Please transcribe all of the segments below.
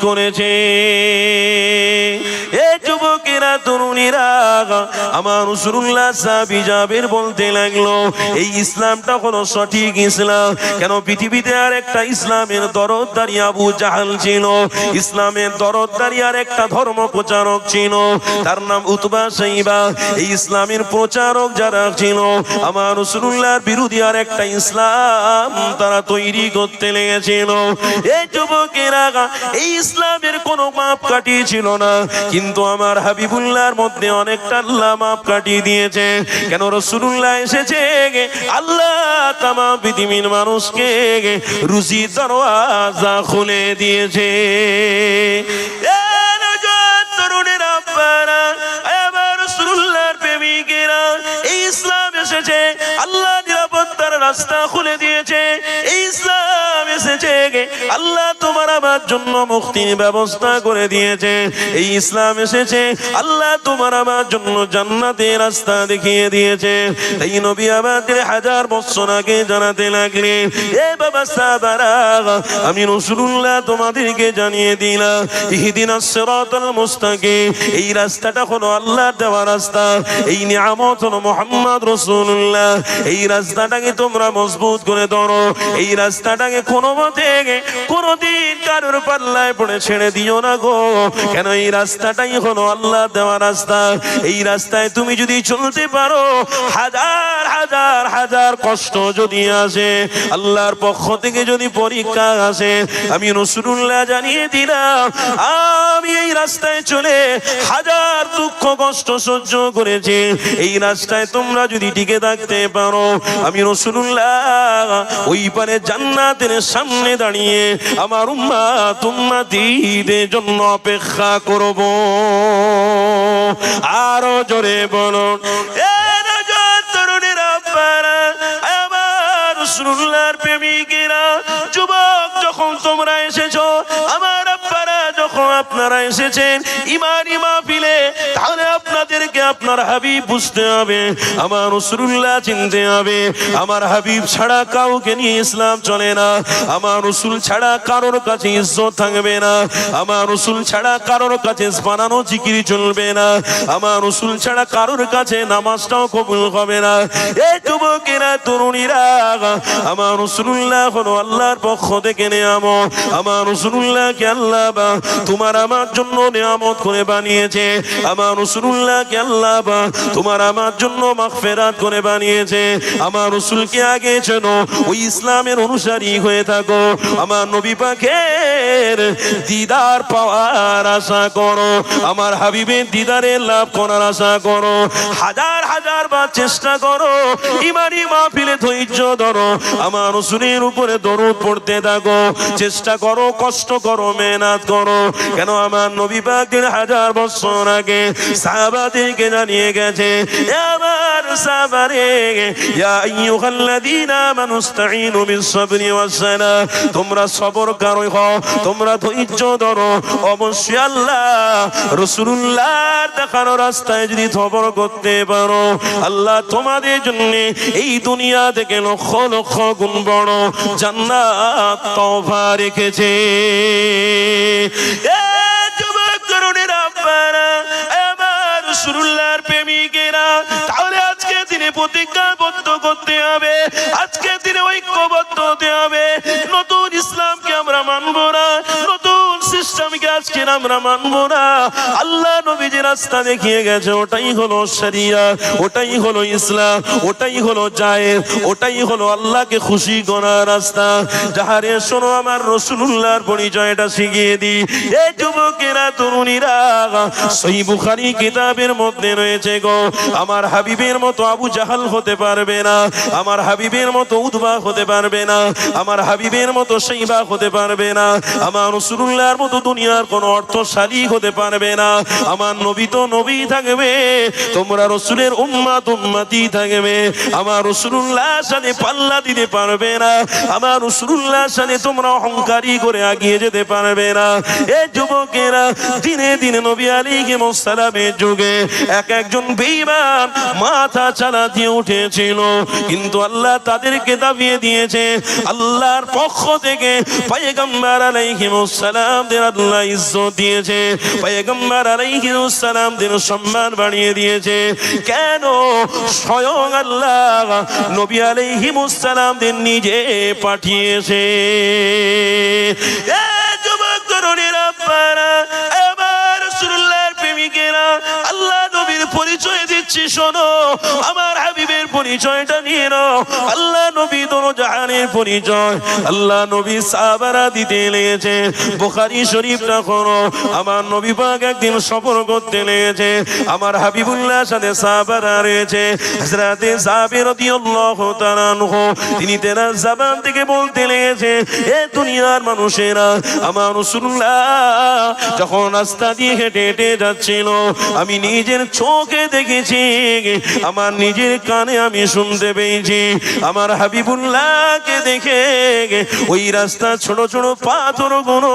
করেছে। আমার রসুল্লাহ সাহাবি জাবের বলতে লাগল, এই ইসলামটা হলো সঠিক ইসলাম, কেন পৃথিবীতে আর একটা ইসলামের দরদারি আবু জাহাল ছিল? ইসলামের দরদারি আর একটা ধর্ম প্রচারক ছিল। তার নাম উতবা সাইবা। এই ইসলামের প্রচারক যারা ছিল, আমার রসুল্লাহর বিরোধী আর একটা ইসলাম তারা তৈরি করতে লেগেছিল। এই যুবকেরা, এই ইসলামের কোনো মাপ ছিল না, কিন্তু আমার হাবিবুল্লাহর মধ্যে অনেকটা আল্লাহ মাপ কাটিয়ে দিয়েছে। কেন রসুল্লাহ এসেছে আল্লাহ তামা পৃথিবীর মানুষকে রুজি দরওয়াজা খুলে দিয়েছে। ইসলাম এসেছে, আল্লাহ নিরাপত্তার রাস্তা খুলে দিয়েছে। ইসলাম আল্লাহ তোমার আমার জন্য মুক্তির ব্যবস্থা করে দিয়েছে। এই ইসলাম এসেছে, আল্লাহ তোমার আমার জন্য জান্নাতের রাস্তা দেখিয়ে দিয়েছে। এই নবী আমাদের হাজার আগে জানাতে লাগলে, এ বাবা সাবারা আমি তোমাদেরকে জানিয়ে দিলাম, ইহদিন সিরাতাল মুস্তাকিম, এই রাস্তাটা হলো আল্লাহর দেওয়া রাস্তা, এই নিয়ামত হলো মোহাম্মদ রসুল্লাহ এই রাস্তাটাকে তোমরা মজবুত করে ধরো, এই রাস্তাটাকে কোনো কারোর পাল্লায় পড়ে ছেড়ে দিও না গো। কেন এই রাস্তাটাই হলো আল্লাহ দেওয়া রাস্তা? এই রাস্তায় তুমি যদি চলতে পারো, হাজার হাজার হাজার কষ্ট যদি আসে, আল্লাহর পক্ষ থেকে যদি পরীক্ষা আসে, আমি রসুল্লাহ জানিয়ে দিলাম, আমি এই রাস্তায় চলে হাজার দুঃখ, কষ্ট সহ্য করেছি। এই রাস্তায় তোমরা যদি টিকে থাকতে পারো, আমি রসুল্লাহ ওই পারে জান্নাতের সামনে দাঁড়িয়ে আমার উম্মা তুম্মা দিদের জন্য অপেক্ষা করব। আরও জোরে বলো এ নওজোয়ান আমার রসুল্লাহর প্রেমিকেরা, যুবক যখন আপনারা এসেছেন ইমান ইমা ফিলে তাহলে আপনাদেরকে আপনার হাবিব বুঝতে হবে, আমার রসুল্লাহ চিনতে হবে, আমার হাবিব ছাড়া কাউকে নিয়ে ইসলাম চলে না, আমার রসুল ছাড়া কারোর কাছে ইজ্জত থাকবে না, আমার রসুল ছাড়া কারোর কাছে বানানো জিকিরি চলবে না, আমার রসুল ছাড়া কারোর কাছে নামাজটাও কবুল হবে না। এই যুবকেরা, তরুণীরা, আমার রসুল্লাহ হলো আল্লাহর পক্ষ থেকে নেয়ামত, আমার রসুল্লাহকে আল্লাহ বা তোমার আমার জন্য নিয়ামত করে বানিয়েছে, আমার রসুল্লাহকে আল্লাহ বা তোমার আমার জন্য মাগফিরাত করে বানিয়েছে। আমার রসুলকে আগে চেনো, ওই ইসলামের অনুসারী হয়ে থাকো। আমার নবী পাখের দিদার পাওয়ার আশা করো। আমার হাবিবের দিদারের লাভ করার আশা করো। হাজার হাজার বার চেষ্টা করো, ইমানি মাহফিলে ধৈর্য ধরো। আমার রসুলের উপরে দরুদ পড়তে থাকো। চেষ্টা করো, কষ্ট করো, মেহনত করো। কেন আমার নবী পাকের হাজার বছর আগে সাহাবাদেরকে জানিয়ে গেছে। অবশ্যই আল্লাহ দেখানো রাস্তায় যদি করতে পারো, আল্লাহ তোমাদের জন্য এই দুনিয়া থেকে লক্ষ লক্ষ গুণ বড় রেখেছে। এ যুবক আমার রসুল্লাহর প্রেমিকেরা তাহলে আজকে দিনে প্রতিজ্ঞাবদ্ধ করতে হবে। আজকে দিনে ঐক্যবদ্ধ হতে হবে। আমরা মানবো না। আল্লাহ নবী যে রাস্তা দেখিয়ে গেছে, ওটাই হলো শরিয়া, ওটাই হলো ইসলাম, ওটাই হলো ওটাই হলো আল্লাহকে খুশি করার রাস্তা। যাহারে শোনো আমার রসুল্লাহর পরিচয়টা শিখিয়ে দিই। যুবকেরা, তরুণীরা বুখারি কিতাবের মধ্যে রয়েছে গো। আমার হাবিবের মতো আবু জাহাল হতে পারবে না, আমার হাবিবের মতো উদ্বা হতে পারবে না, আমার হাবিবের মতো সেইবা হতে পারবে না, আমার রসুল্লাহর মতো দুনিয়ার কোন অর্থশালী হতে পারবে না। আমার নবী তো নবী থাকবে, তোমরা রসুলের উম্মাত উম্মাতি থাকবে। আমার রসুল্লাহ সাথে পাল্লা দিতে পারবে না। আমার রসুল্লাহ সাথে তোমরা অহংকারী করে আগিয়ে যেতে পারবে না। এ যুবকেরা, দিনে দিনে নবী আলী সালামের যুগে এক একজন বেঈমান মাথা চালা দিয়ে উঠেছিল। কিন্তু আল্লাহ তাদেরকে দাবিয়ে দিয়েছে, আল্লাহর পক্ষ থেকে পয়গম্বর আলাইহিমুস সালামদের আল্লাহ ইজ্জত দিয়েছে। পয়গম্বর আলাইহিমুস সালামদের সম্মান বাড়িয়ে দিয়েছে। কেন? স্বয়ং আল্লাহ নবী আলাইহিমুস সালামদের নিজে পাঠিয়েছে। এ যুবক আল্লাহ নবীর পরিচয় দিচ্ছি, শোনো। আমার পরিচয়টা নিয়ে নাও। আল্লাহ নবী জাহানের পরিচয়। আল্লাহ নবী দিতে লেগেছে। বুখারী আমার নবী পাক একদিন সফর করতে লেগেছে। আমার হাবিবুল্লাহ সাথে রয়েছে। আনহু, তিনি তেনার থেকে বলতে লেগেছে, এ দুনিয়ার মানুষেরা, আমার রাসূলুল্লাহ যখন রাস্তা দিয়ে হেঁটে হেঁটে যাচ্ছিল, আমি নিজের চোখে দেখেছি, আমার নিজের কানে আমি শুনতে পেয়েছি। আমার হাবিবুল্লাহকে দেখে ওই রাস্তা ছোট ছোট পাথরগুলো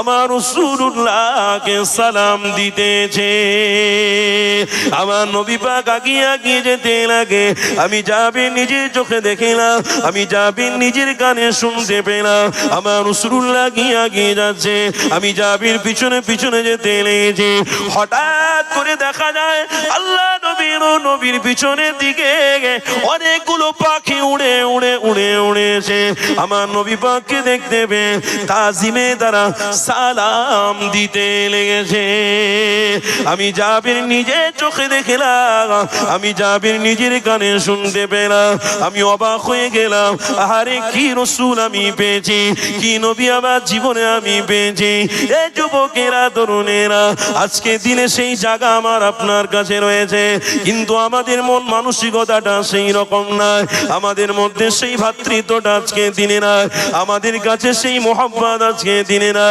আমার রসুল্লাহকে সালাম দিতেছে। আমার নবী পাক আগিয়ে আগিয়ে যেতে লাগে। আমি যাবে নিজের চোখে দেখিলাম, আমি যাবে নিজের কানে শুনতে পেলাম। আমার রসুল্লাহ গিয়ে আগিয়ে যাচ্ছে, আমি যাবির পিছনে পিছনে যেতে লেগেছি। হঠাৎ করে দেখা যায়, আল্লাহ নবীর নবীর পিছনের দিকে অনেকগুলো পাখি উড়ে উড়ে উড়ে উড়েছে আমার নবী পাককে দেখতে পেয়ে তাজিমে তারা সালাম দিতে লেগেছে। আমি যাবির নিজে চোখে দেখলাম, আমি যাবির নিজের কানে শুনতে পেলাম, আমি অবাক হয়ে গেলাম, আহারে কি রসুল আমি পেয়েছি, কি নবী আমার জীবনে আমি পেয়েছি। এ যুবকেরা, তরুণেরা, আজকে দিনে সেই জায়গা আমার আপনার কাছে রয়েছে, কিন্তু আমাদের মন মানসিকতাটা সেই রকম নয়। আমাদের মধ্যে সেই ভাতৃত্বটা আজকে দিনে না আমাদের কাছে সেই মোহাম্মদ আজকে দিনে না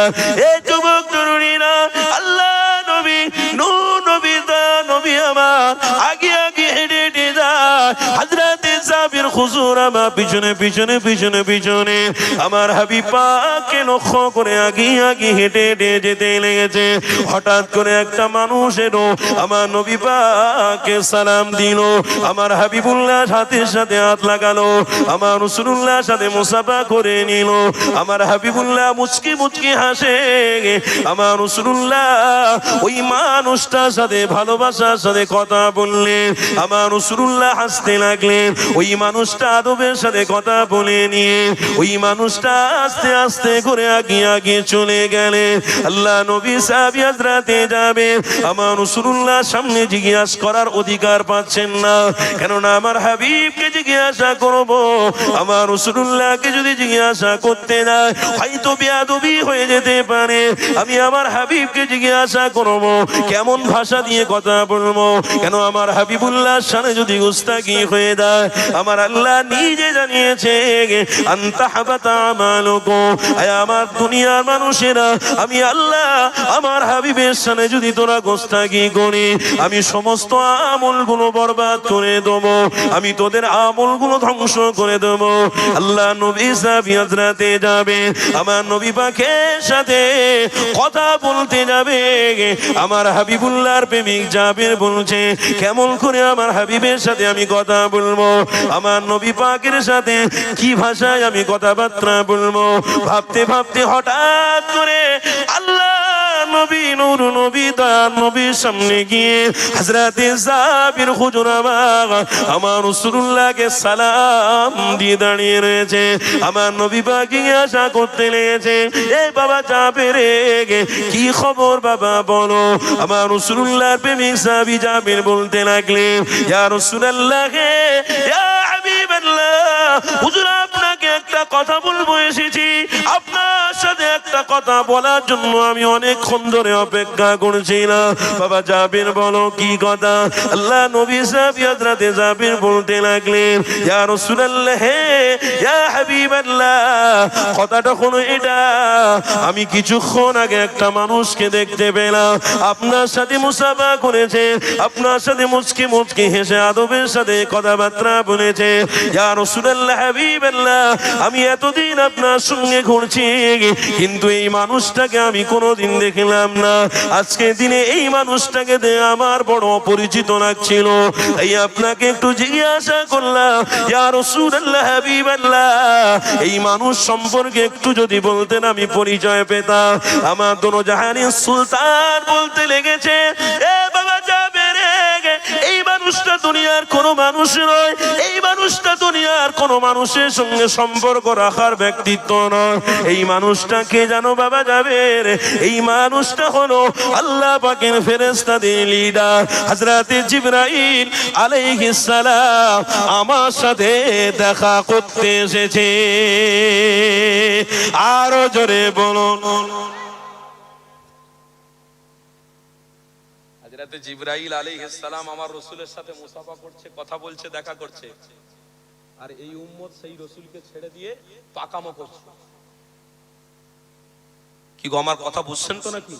এ যুবক তরুণীরা, আল্লাহ নবী নূ নবী, দা নবী আমার, আগে হুজুর আমার পিছনে পিছনে পিছনে পিছনে। আমার হাবিব পাককে লক্ষ্য করে আগে আগে হেঁটে হেঁটে যেতে লেগেছে। হঠাৎ করে একটা মানুষ এলো, আমার নবী পাককে সালাম দিল। আমার হাবিবুল্লাহ সাথে সাথে হাত লাগালো। আমার রসুল্লাহ সাথে মুসাফা করে নিল। আমার হাবিবুল্লাহ মুচকি মুচকি হাসে। আমার রসুল্লাহ ওই মানুষটার সাথে ভালোবাসার সাথে কথা বললেন। আমার রসুল্লাহ হাসতে লাগলেন। ওই মানুষটা আদবের সাথে কথা বলে নিয়ে, ওই মানুষটা আস্তে আস্তে করে আগিয়ে আগিয়ে চলে গেলে। আল্লাহ নবী সাহাবি হাজরাতে যাবে। আমার রসুল্লাহ সামনে জিজ্ঞাসা করার অধিকার পাচ্ছেন না। কেননা আমার হাবিবকে জিজ্ঞাসা করব। আমার রসুল্লাহকে যদি জিজ্ঞাসা করতে না হয়তো বেয়াদবি হয়ে যেতে পারে। আমি আমার হাবিবকে জিজ্ঞাসা করব, কেমন ভাষা দিয়ে কথা বলব? কেন আমার হাবিবুল্লাহ সামনে যদি গুস্তাকি হয়ে যায়, আমার আল্লাহ নিজে জানিয়েছে আমার দুনিয়ার মানুষেরা, আমি আল্লাহ, আমার হাবিবের সামনে যদি তোরা গোস্তাকি করি, আমি সমস্ত আমলগুলো বরবাদ করে দেব, আমি তোদের আমলগুলো ধ্বংস করে দেব। আল্লাহ নবী সাহাবী যাবে, আমার নবী পাকের সাথে কথা বলতে যাবে আমার হাবিবুল্লাহর প্রেমিক জাবের বলছে, কেমন করে আমার হাবিবের সাথে আমি কথা বলব? আমার নবী পাকের সাথে কি ভাষায় আমি কথাবার্তা বলব? ভাবতে ভাবতে হঠাৎ করে আল্লাহ নবী নবী নবীর সামনে গিয়ে জাবির আমার রাসূলুল্লাহকে সালাম দিয়ে দাঁড়িয়ে রয়েছে। আমার নবী পাকে আশা করতে লেগেছে এই বাবা জাবের কি খবর বাবা বলো? আমার রাসূলুল্লাহর প্রেমিক জাবির বলতে লাগলেন ইয়া রাসূলুল্লাহ হে, ইয়া আপনাকে একটা কথা বলব এসেছি। আপনার সাথে একটা কথা বলার জন্য আমি অনেকক্ষণ ধরে অপেক্ষা করছিলাম। বাবা জাবির বলো, কি কথা? আল্লাহ নবী সাহেব হযরতে বলতে লাগলেন হে কথাটা হলো এটা। আমি কিছুক্ষণ আগে একটা মানুষকে দেখতে পেলাম। আপনার সাথে মুসাফা করেছে, আপনার সাথে মুচকি মুচকি হেসে আদবের সাথে কথাবার্তা বলেছে। হাবিবাল্লাহ, আমি এতদিন আপনার সঙ্গে ঘুরছি কিন্তু এই মানুষটাকে আমি কোনোদিন দেখলাম না। আজকে দিনে এই মানুষটাকে দে আমার বড় অপরিচিত লাগছিল। তাই আপনাকে একটু জিজ্ঞাসা করলাম, ইয়া রাসূলুল্লাহ, হাবিবাল্লাহ, এই মানুষ সম্পর্কে একটু যদি বলতেন আমি পরিচয় পেতাম। আমার দোনো জাহানের সুলতান বলতে লেগেছে দুনিয়ার কোনো মানুষ নয়। এই মানুষটা দুনিয়ার কোনো মানুষের সঙ্গে সম্পর্ক রাখার ব্যক্তিত্ব নয়। এই মানুষটা কে জানো বাবা যাবে এই মানুষটা হলো আল্লাহ পাকের ফেরেস্তাদের লিডার হযরতে জিবরাইল আলাইহিস সালাম আমার সাথে দেখা করতে এসেছে। আরও জোরে বলুন। হযরতে জিবরাইল আলাইহিস সালাম আমার রাসূলের সাথে মুসাফা করছে, কথা বলছে, দেখা করছে। আর এই উম্মত সেই রাসূলকে ছেড়ে দিয়ে পাকামো করছে। কি গো, আমার কথা বুঝছেন তো নাকি?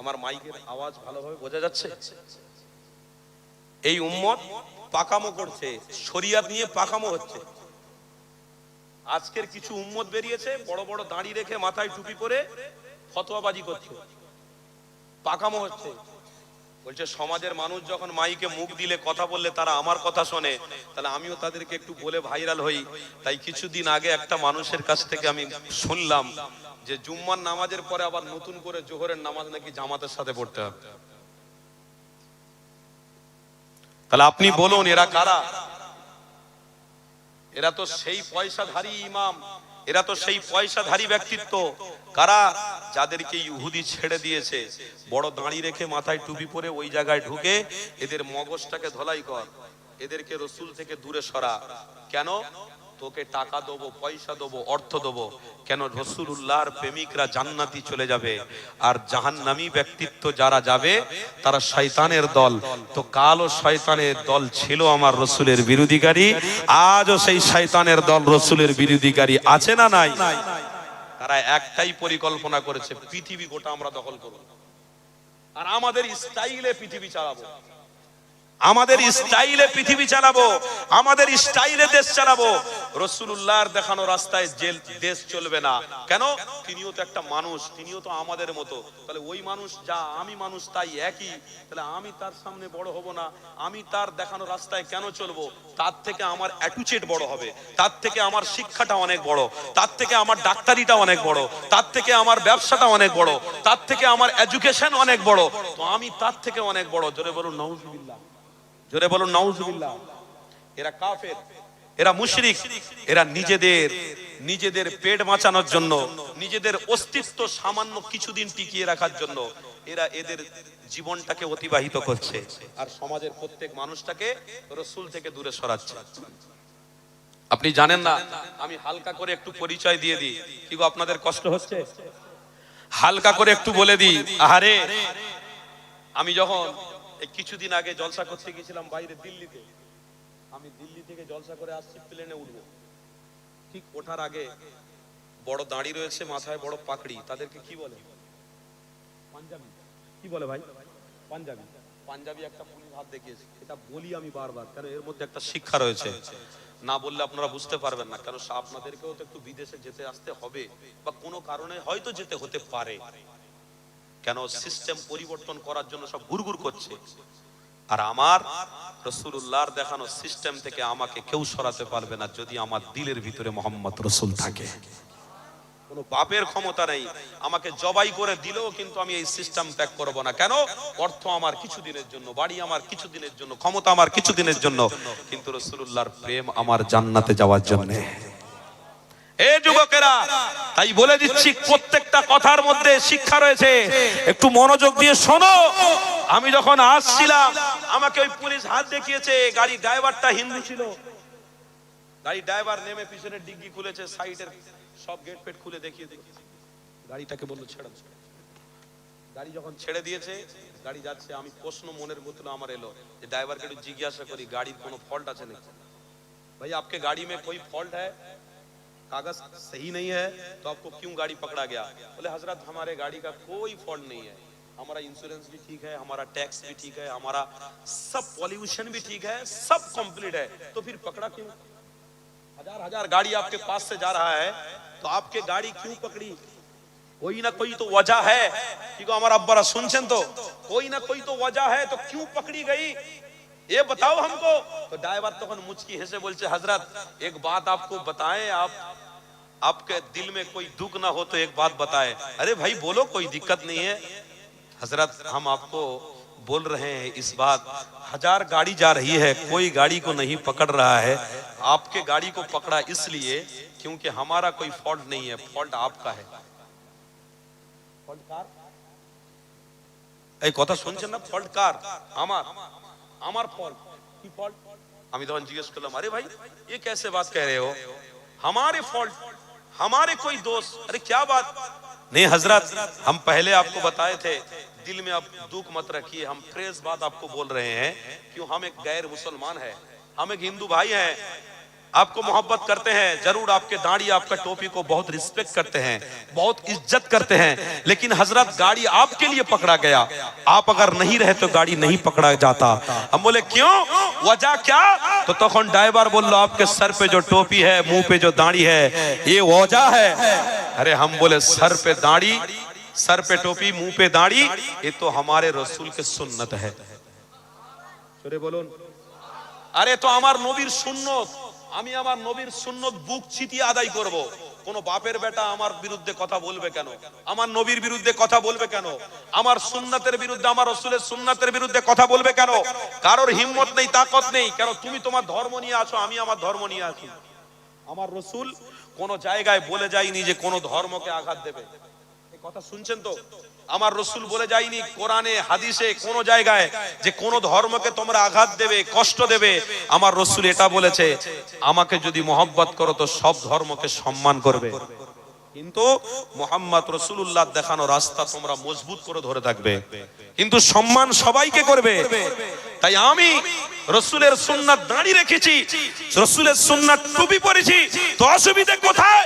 আমার মাইকের আওয়াজ ভালোভাবে বোঝা যাচ্ছে? এই উম্মত পাকামো করছে, শরিয়াত নিয়ে পাকামো হচ্ছে। আজকের কিছু উম্মত বেরিয়েছে, বড় বড় দাড়ি রেখে মাথায় টুপি পরে ফতোয়াবাজি করছে। পাকামো হচ্ছে। বলছে, সমাজের মানুষ যখন মাইকে মুখ দিলে, কথা বললে, তারা আমার কথা শোনে, তাহলে আমিও তাদেরকে একটু বলে ভাইরাল হই। তাই কিছুদিন আগে একটা মানুষের কাছ থেকে আমি শুনলাম যে, জুম্মার নামাজের পরে আবার নতুন করে জোহরের নামাজ নাকি জামাতের সাথে পড়তে হবে। তাহলে আপনি বলুন, এরা কারা? এরা তো সেই পয়সাধারী ইমাম। এরা তো সেই পয়সাধারী ব্যক্তিত্ব। কারা? যাদেরকে ইহুদি ছেড়ে দিয়েছে। বড় দাঁড়ি রেখে মাথায় টুপি পরে ওই জায়গায় ঢুকে এদের মগজটাকে ধলাই কর। এদেরকে রসুল থেকে দূরে সরা। কেন? তোকে টাকা দেবো, পয়সা দেবো, অর্থ দেবো। কেন রসুল্লাহর প্রেমিকরা জান্নাতি চলে যাবে? আর জাহান্নামী ব্যক্তিত্ব যারা যাবে, তারা শয়তানের দল। তো কালো শয়তানের দল ছিল আমার রসুলের বিরোধীকারী, আজও সেই শয়তানের দল রসুলের বিরোধীকারী আছে না নাই? তারা একটাই পরিকল্পনা করেছে, পৃথিবী গোটা আমরা দখল করব। আর আমাদের স্টাইলে পৃথিবী চালাবো। আমাদের স্টাইলে পৃথিবী চালাবো আমাদের স্টাইলে দেশ চালাবো। রসুল্লাহর দেখানো রাস্তায় জেল দেশ চলবে না। কেন? তিনিও তো একটা মানুষ তিনিও তো আমাদের মতো। তাহলে ওই মানুষ যা আমি মানুষ তাই একই। তাহলে আমি তার সামনে বড় হব না। আমি তার দেখানো রাস্তায় কেন চলবো? তার থেকে আমার অ্যাটুচেট বড় হবে। তার থেকে আমার শিক্ষাটা অনেক বড়। তার থেকে আমার ডাক্তারিটা অনেক বড়। তার থেকে আমার ব্যবসাটা অনেক বড়। তার থেকে আমার এডুকেশন অনেক বড়। তো আমি তার থেকে অনেক বড়। জোরে বলুন নউজুবিল্লাহ জোরে বলুন, নাউজুবিল্লাহ। এরা কাফের, এরা মুশরিক, এরা নিজেদের নিজেদের পেট বাঁচানোর জন্য, নিজেদের অস্তিত্ব সামান্য কিছুদিন টিকিয়ে রাখার জন্য এরা এদের জীবনটাকে অতিবাহিত করছে আর সমাজের প্রত্যেক মানুষটাকে রসুল থেকে দূরে সরাচ্ছে। আপনি জানেন না, আমি হালকা করে একটু পরিচয় দিয়ে দিই। কি গো, আপনাদের কষ্ট হচ্ছে? হালকা করে একটু বলে দিই। আহারে, আমি যখন কিছুদিন আগে জলসা করতে গেছিলাম বাইরে দিল্লিতে। আমি দিল্লি থেকে জলসা করে আসছি, প্লেনে উঠবো। ঠিক ওঠার আগে বড় দাঁড়ি রয়েছে, মাথায় বড় পাকড়ি তাদেরকে কি বলে? পাঞ্জাবি। কি বলে ভাই? পাঞ্জাবি। পাঞ্জাবি একটা পুলিশ হাত দেখিয়েছে। এটা বলি আমি বারবার কারণ এর মধ্যে একটা শিক্ষা রয়েছে। না বললে আপনারা বুঝতে পারবেন না কারণ আপনাদেরকেও তো একটু বিদেশে যেতে আসতে হবে, বা কোনো কারণে হয়তো যেতে হতে পারে। কেন সিস্টেম পরিবর্তন করার জন্য সব গুড়গুড় করছে? আর আমার রসুল্লাহর দেখানো সিস্টেম থেকে আমাকে কেউ সরাতে পারবে না যদি আমার দিলের ভিতরে মোহাম্মদ রসুল থাকে। কোনো বাপের ক্ষমতা নেই। আমাকে জবাই করে দিলেও কিন্তু আমি এই সিস্টেম ত্যাগ করব না। কেন? অর্থ আমার কিছু দিনের জন্য, বাড়ি আমার কিছু দিনের জন্য, ক্ষমতা আমার কিছু দিনের জন্য। কিন্তু রসুল্লাহর প্রেম আমার জান্নাতে যাওয়ার জন্য। এ যুবকেরা, তাই বলে দিচ্ছি, প্রত্যেকটা কথার মধ্যে শিক্ষা রয়েছে। একটু মনোযোগ দিয়ে শোনো। আমি যখন আসছিলাম, আমাকে ওই পুলিশ হাত দেখিয়েছে, গাড়ি ড্রাইভারটা হিন্দু ছিল। গাড়ি ড্রাইভার নেমে পিছনে ডিগ্গি খুলেছে, সাইডের সব গেট ফেট খুলে দেখিয়ে দেখিয়েছে গাড়িটাকে বলল, ছেড়ে গাড়ি যখন ছেড়ে দিয়েছে, গাড়ি যাচ্ছে, আমি প্রশ্ন মনের মতন আমার এলো যে, ড্রাইভারকে একটু জিজ্ঞাসা করি, গাড়ির কোনো ফল্ট আছে নাকি? ভাই, আপকে গাড়ি মে কই ফল্ট হ্যায়? कागज़ सही नहीं है तो आपको क्यों गाड़ी पकड़ा गया? बोले, हज़रत, हमारे गाड़ी का कोई फॉल्ट नहीं है। हमारा इंश्योरेंस भी ठीक है, हमारा टैक्स भी ठीक है, हमारा सब पॉल्यूशन भी ठीक है, सब कंप्लीट है। तो फिर पकड़ा क्यों? हज़ार हज़ार गाड़ी आपके पास से जा रहा है तो आपके गाड़ी क्यों पकड़ी? कोई ना कोई तो वजह है, क्योंकि हमारा अब्बरा सुनचन तो। कोई ना कोई तो वजह है तो क्यों पकड़ी गई? ये बताओ हमको। तो ड्राइवर तो मुचकी हेसे बोलते हज़रत, एक बात आपको बताएँ आप, आपके दिल में कोई दुख ना हो तो एक बात बताएँ। अरे भाई, बोलो, कोई दिक्कत नहीं है। हज़रत, हम आपको बोल रहे हैं इस बात। हज़ार गाड़ी जा रही है, कोई गाड़ी को नहीं पकड़ रहा है। आपके गाड़ी को पकड़ा इसलिए क्योंकि हमारा कोई फॉल्ट नहीं है, फॉल्ट आपका है। फॉल्ट कार? এই কথা শুনছেন না ফল্ট আমার ফল্ট কি ফল্ট আমি তখন জিজ্ঞেস করলাম আরে ভাই ये कैसे बात कह रहे हो हमारे फॉल्ट हमारे कोई दोष अरे क्या बात नहीं हजरत हम पहले आपको बताए थे दिल में आप दुख मत रखिए हम फ्रेश बात आपको बोल रहे हैं क्यों हम एक गैर मुसलमान है हम एक हिंदू भाई हैं आपको मोहब्बत करते हैं, ज़रूर आपके दाढ़ी, आपका टोपी को बहुत रिस्पेक्ट करते हैं, बहुत इज़्ज़त करते हैं, लेकिन हज़रत गाड़ी आपके लिए पकड़ा गया। आप अगर नहीं रहे तो गाड़ी नहीं पकड़ा जाता। हम बोले, क्यों? वजह क्या? तो तक ड्राइवर बोल लो, आपके सर पे जो टोपी है, मुँह पे जो दाढ़ी है, ये वजह है। अरे हम बोले, सर पे दाढ़ी, सर पे टोपी, मुँह पे दाढ़ी, ये तो हमारे रसूल के सुन्नत है। बोलो, अरे तो हमार नबीर सुन्नत আমি আমার নবীর সুন্নত বুক চিতিয়ে আদায় করব। কোন বাপের বেটা আমার বিরুদ্ধে কথা বলবে কেন? আমার নবীর বিরুদ্ধে কথা বলবে কেন? আমার সুন্নাতের বিরুদ্ধে, আমার রসুলের সুন্নাতের বিরুদ্ধে কথা বলবে কেন? কারোর হিম্মত নেই, তাকত নেই। কেন তুমি তোমার ধর্ম নিয়ে আছো, আমি আমার ধর্ম নিয়ে আছি। আমার রসুল কোন জায়গায় বলে যায়নি যে কোন ধর্মকে আঘাত দেবে। কথা শুনছেন তো? আমার রসুল বলে যায়নি, কোরআনে, হাদিসে, কোন জায়গায় যে কোন ধর্মকে তোমরা আঘাত দেবে, কষ্ট দেবে। আমার রসুল এটা বলেছে, আমাকে যদি মোহব্বত করো তো সব ধর্মকে সম্মান করবে। কিন্তু মোহাম্মদ রসুল্লাহ দেখানো রাস্তা তোমরা মজবুত করে ধরে থাকবে। কিন্তু সম্মান সবাইকে করবে। তাই আমি রসুলের সুন্নাত দাঁড়িয়ে রেখেছি রসুলের সুন্নাত টুপি পরেছি তো অসুবিধা কোথায়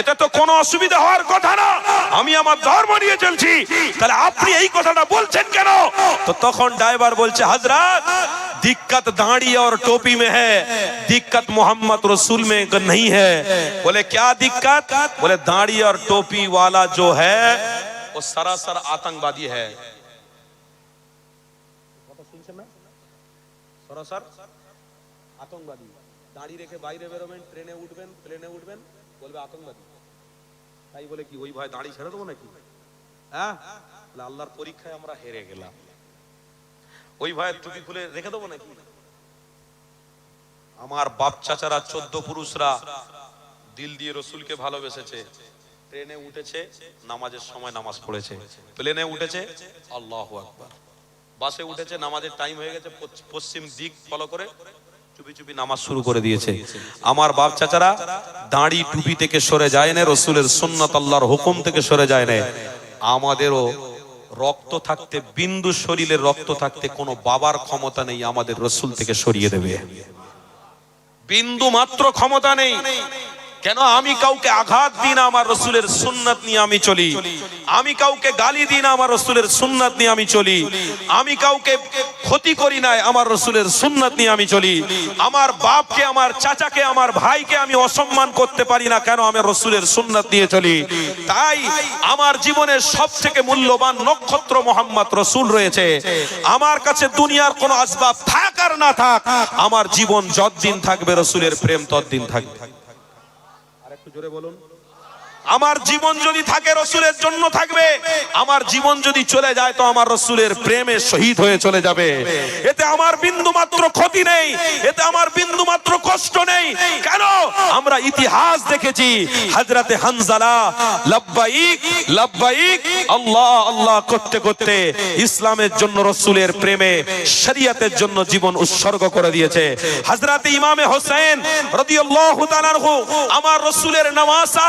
এতে তো কোনো অসুবিধা হওয়ার কথা না আমি আমার ধর্ম নিয়ে চলছি তাহলে আপনি এই কথাটা বলছেন কেন তো তখন ড্রাইভার বলছে হাজরাত दिक्कत दाढ़ी और टोपी में है दिक्कत मोहम्मद रसूल में नहीं है बोले क्या दिक्कत बोले दाढ़ी और टोपी वाला जो है वो सरासर आतंकवादी है সরাসর আতঙ্কবাদী। রেখে বাইরে বেরোবেন, ট্রেনে উঠবেন, প্লেনে উঠবেন, বলবে আতঙ্কবাদী। তাই বলে কি, ওই ছেড়ে দেবো নাকি? হ্যাঁ? আল্লাহর পরীক্ষায় আমরা হেরে গেলাম। ওই টুপি খুলে রেখে দেবো নাকি? আমার বাপ চাচারা চোদ্দ পুরুষরা দিল দিয়ে রসুলকে ভালোবেসেছে। ট্রেনে উঠেছে, নামাজের সময় নামাজ পড়েছে। প্লেনে উঠেছে, আল্লাহ আকবার। বাসে উঠেছে, নামাজের টাইম হয়ে গেছে পশ্চিম দিক ফলো করে চুপি চুপি নামাজ শুরু করে দিয়েছে। আমার বাপ চাচারা দাঁড়ি টুপি থেকে সরে যায় না, রসুলের সুন্নত আল্লাহর হুকুম থেকে সরে যায় না। আমাদেরও রক্ত থাকতে, বিন্দু শরীরের রক্ত থাকতে কোনো বাবার ক্ষমতা নেই আমাদের রসুল থেকে সরিয়ে দেবে। বিন্দু মাত্র ক্ষমতা নেই। কেন আমি কাউকে আঘাত দিই না আমার রসুলের সুন্নাত নিয়ে আমি চলি? আমি কাউকে গালি দিই না আমার রসুলের সুন্নাত নিয়ে আমি চলি? আমি কাউকে ক্ষতি করি না আমার রসুলের সুন্নাত নিয়ে আমি চলি? আমার বাপকে, আমার চাচাকে, আমার ভাইকে আমি অসম্মান করতে পারি না কেন আমি রসুলের সুন্নাত নিয়ে চলি? তাই আমার জীবনের সব থেকে মূল্যবান নক্ষত্র মোহাম্মদ রসুল রয়েছে। আমার কাছে দুনিয়ার কোনো আসবাব থাক আর না থাক, আমার জীবন যতদিন থাকবে রসুলের প্রেম ততদিন থাকবে। জোরে বলুন। আমার জীবন যদি থাকে রসুলের জন্য থাকবে, আমার জীবন যদি চলে যায়, তো আমার রসুলের প্রেমে শহীদ হয়ে চলে যাবে। এতে আমার বিন্দু মাত্র ক্ষতি নেই, এতে আমার বিন্দু মাত্র কষ্ট নেই। কেন? আমরা ইতিহাস দেখেছি হাজরাতে হানজালা লাব্বাইক লাব্বাইক আল্লাহ আল্লাহ করতে করতে ইসলামের জন্য রসুলের প্রেমে, শরিয়তের জন্য জীবন উৎসর্গ করে দিয়েছে। হাজরাতে ইমামে হোসেন রাদিয়াল্লাহু তাআলা আমার রসুলের নওয়াসা,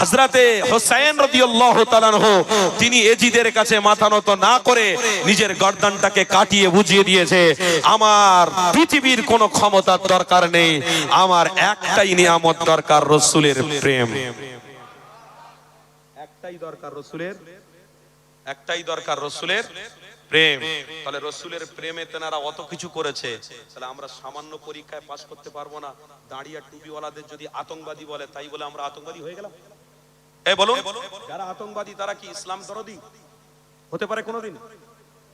হযরত হজরতে হোসাইন রাদিয়াল্লাহু তাআলা আনহু, তিনি এজিদের কাছে মাথা নত না করে নিজের গর্দানটাকে কাটিয়ে বুঝিয়ে দিয়েছে, আমার পৃথিবীর কোনো ক্ষমতার দরকার নেই, আমার একটাই নিয়ামত দরকার রসুলের প্রেম। একটাই দরকার রসুলের, একটাই দরকার রসুলের প্রেম। তাহলে রসুলের প্রেমে তেনারা অত কিছু করেছে, তাহলে আমরা সামান্য পরীক্ষায় পাশ করতে পারব না। দাঁড়িয়ে টুপিওয়ালাদের যদি আতঙ্কবাদী বলে, তাই বলে আমরা আতঙ্কবাদী হয়ে গেলাম? এ বলুন। যারা আতঙ্কবাদী তারা কি ইসলাম দরদি? হতে পারে কোনোদিন।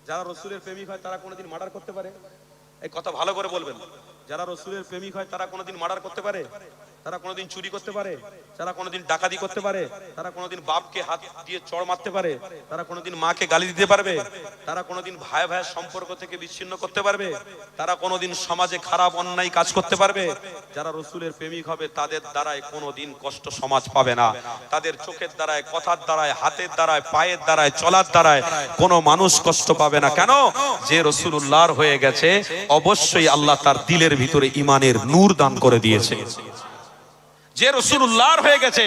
যারা রসুলের প্রেমিক হয় তারা কোনোদিন মার্ডার করতে পারে। এই কথা ভালো করে বলবেন। যারা রসুলের প্রেমিক হয় তারা কোনোদিন মার্ডার করতে পারে? তারা কোনোদিন চুরি করতে পারে, তারা কোনোদিন ডাকাতি করতে পারে, তারা কোনোদিন বাপকে হাত দিয়ে চড় মারতে পারে, তারা কোনোদিন মাকে গালি দিতে পারবে, তারা কোনোদিন ভাই ভাইয়ের সম্পর্ক থেকে বিচ্ছিন্ন করতে পারবে, তারা কোনোদিন সমাজে খারাপ, অন্যায় কাজ করতে পারবে। যারা রসুলের প্রেমিক হবে, তাদের দ্বারাই কোনোদিন কষ্ট সমাজ পাবে না। তাদের চোখের দ্বারায়, কথার দ্বারায়, হাতের দ্বারায়, পায়ের দ্বারায়, চলার দ্বারায় কোনো মানুষ কষ্ট পাবে না। কেন? যে রসুল্লাহর হয়ে গেছে, অবশ্যই আল্লাহ তার দিলের ভিতরে ইমানের নূর দান করে দিয়েছে। যে রসুল্লাহর হয়ে গেছে,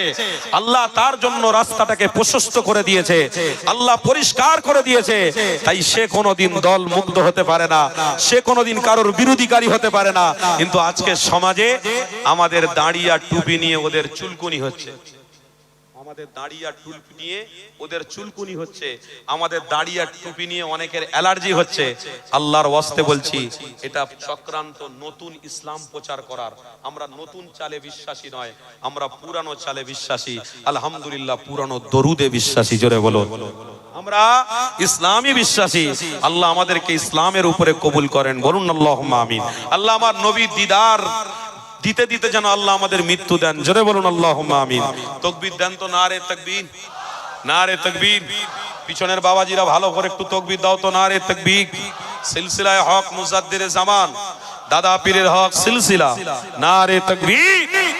আল্লাহ তার জন্য রাস্তাটাকে প্রশস্ত করে দিয়েছে, আল্লাহ পরিষ্কার করে দিয়েছে। তাই সে কোনোদিন দল মুক্ত হতে পারে না, সে কোনোদিন কারোর বিরোধীকারী হতে পারে না। কিন্তু আজকে সমাজে আমাদের দাঁড়িয়ে টুপি নিয়ে ওদের চুলকুনি হচ্ছে। আমাদের দাঁড়িয়ে আর টুপি নিয়ে ওদের চুলকুনি হচ্ছে। আমাদের দাঁড়িয়ে আর টুপি নিয়ে অনেকের অ্যালার্জি হচ্ছে। আল্লাহর ওয়াস্তে বলছি, এটা চক্রান্ত নতুন ইসলাম প্রচার করার। আমরা নতুন চালে বিশ্বাসী নয়, আমরা পুরানো চালে বিশ্বাসী। আলহামদুলিল্লাহ, পুরানো দরুদে বিশ্বাসী, জোরে বলো। আমরা ইসলামী বিশ্বাসী। আল্লাহ আমাদেরকে ইসলামের উপরে কবুল করেন, বলুন আল্লাহ আমিন। আল্লাহ আমার নবী দিদার দিতে দিতে যেন আল্লাহ আমাদের মৃত্যু দেন। জোরে বলুন আল্লাহ আমিন। তকবির দেন তো না রে তকবির। না রে তকবির। পিছনের বাবাজিরা ভালো করে একটু তকবির দাও তো না রে তকবির। সিলসিলায় হক মুজাদ্দিরে জামান। দাদা পীরের হক সিলসিলা। না রে তকবীর।